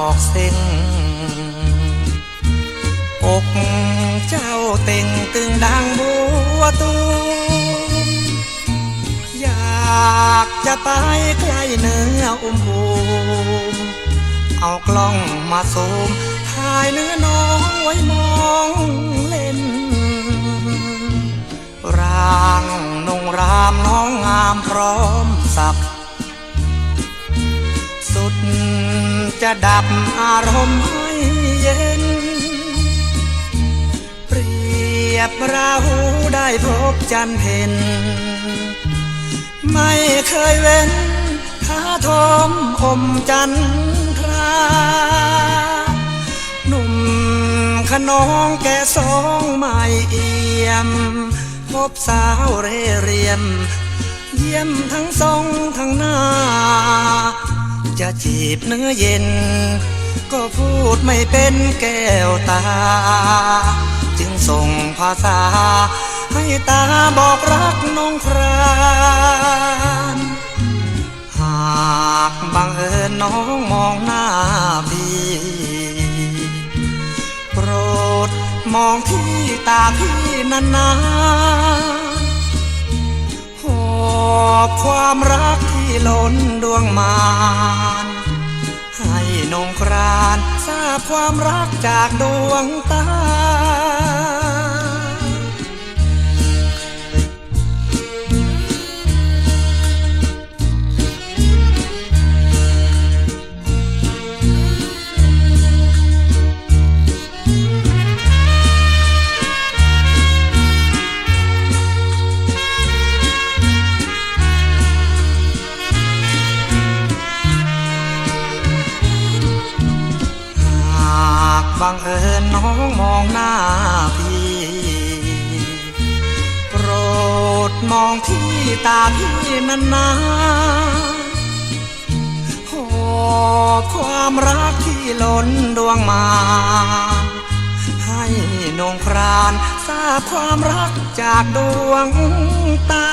อกเส้นอกเจ้าเต่งตึงดังบัวตูมอยากจะไปใกล้เนื้ออุ้มภูมเอากล้องมาซูมถ่ายเนื้อน้องไว้มองเล่น จะดับอารมณ์ให้เย็น เปรียบเราได้พบจันเพ็ญไม่เคยเว้นท้าทอมอมจันทราหนุ่มขนองแก่สองไม่เอี่ยม พบสาวเร่เรียม เยี่ยมทั้งทรงทั้งหน้า จะจีบเนื้อเย็น ก็พูดไม่เป็นแก้วตา จึงส่งภาษา ให้ตาบอกรักน้องครานหากบังเอิญน้องมองหน้าพี่โปรดมองที่ตาพี่นานๆหอบความรัก ที่ล้นดวงมานให้นงครานทราบความรักจากดวงตา บังเอิญน้องมองหน้าพี่โปรดมองที่ตาพี่นานๆหอบความรักที่ล้นดวงมาให้นงครานทราบความรักจากดวงตา